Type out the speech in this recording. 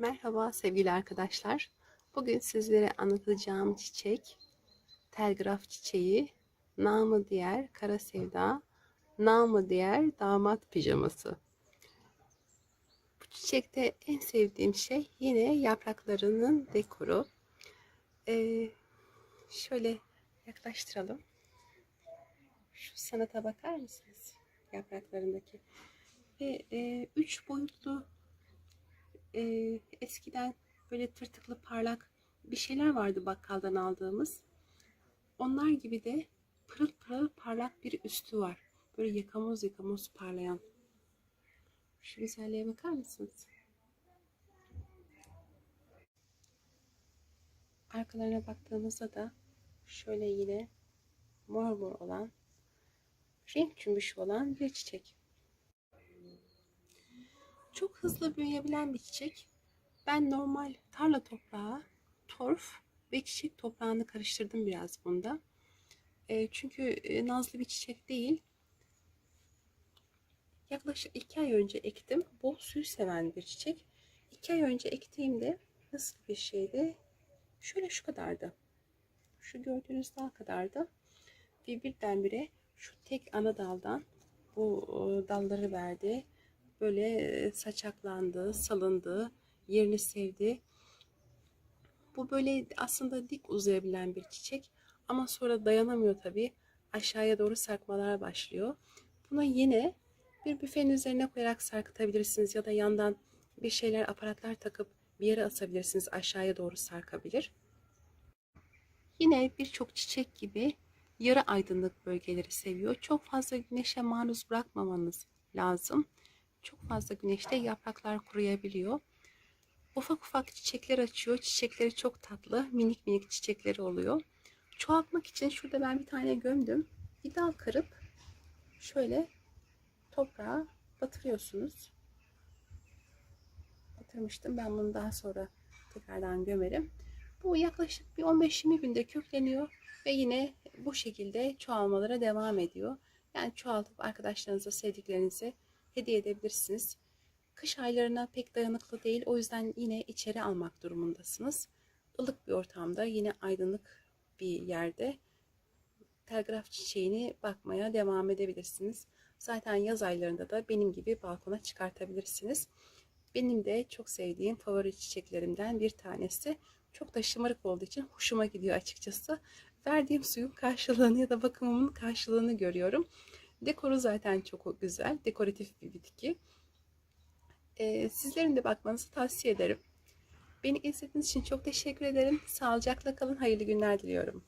Merhaba sevgili arkadaşlar. Bugün sizlere anlatacağım çiçek telgraf çiçeği, namı diğer kara sevda, namı diğer damat pijaması. Bu çiçekte en sevdiğim şey yine yapraklarının dekoru. Ee, şöyle yaklaştıralım. Şu sanata bakar mısınız? Yapraklarındaki. Ve e, üç boyutlu e, eskiden böyle tırtıklı parlak bir şeyler vardı bakkaldan aldığımız. Onlar gibi de pırıl pırıl parlak bir üstü var. Böyle yakamoz yakamoz parlayan. Şu güzelliğe bakar mısınız? Arkalarına baktığımızda da şöyle yine mor mor olan renk cümbüşü olan bir çiçek. Çok hızlı büyüyebilen bir çiçek. Ben normal tarla toprağı, torf ve çiçek toprağını karıştırdım biraz bunda. E, çünkü e, nazlı bir çiçek değil. Yaklaşık iki ay önce ektim. Bol suyu seven bir çiçek. İki ay önce ektiğimde nasıl bir şeydi? Şöyle şu kadardı. Şu gördüğünüz dal kadardı. Ve birdenbire şu tek ana daldan bu e, dalları verdi böyle saçaklandı, salındı, yerini sevdi. Bu böyle aslında dik uzayabilen bir çiçek ama sonra dayanamıyor tabii. Aşağıya doğru sarkmalar başlıyor. Buna yine bir büfenin üzerine koyarak sarkıtabilirsiniz ya da yandan bir şeyler aparatlar takıp bir yere asabilirsiniz. Aşağıya doğru sarkabilir. Yine birçok çiçek gibi yarı aydınlık bölgeleri seviyor. Çok fazla güneşe maruz bırakmamanız lazım. Çok fazla güneşte yapraklar kuruyabiliyor. Ufak ufak çiçekler açıyor. Çiçekleri çok tatlı. Minik minik çiçekleri oluyor. Çoğaltmak için şurada ben bir tane gömdüm. Bir dal kırıp şöyle toprağa batırıyorsunuz. Batırmıştım. Ben bunu daha sonra tekrardan gömerim. Bu yaklaşık bir 15-20 günde kökleniyor ve yine bu şekilde çoğalmalara devam ediyor. Yani çoğaltıp arkadaşlarınıza, sevdiklerinize hediye edebilirsiniz. Kış aylarına pek dayanıklı değil. O yüzden yine içeri almak durumundasınız. Ilık bir ortamda yine aydınlık bir yerde telgraf çiçeğini bakmaya devam edebilirsiniz. Zaten yaz aylarında da benim gibi balkona çıkartabilirsiniz. Benim de çok sevdiğim favori çiçeklerimden bir tanesi. Çok da şımarık olduğu için hoşuma gidiyor açıkçası. Verdiğim suyun karşılığını ya da bakımımın karşılığını görüyorum. Dekoru zaten çok güzel. Dekoratif bir bitki. Ee, sizlerin de bakmanızı tavsiye ederim. Beni izlediğiniz için çok teşekkür ederim. Sağlıcakla kalın. Hayırlı günler diliyorum.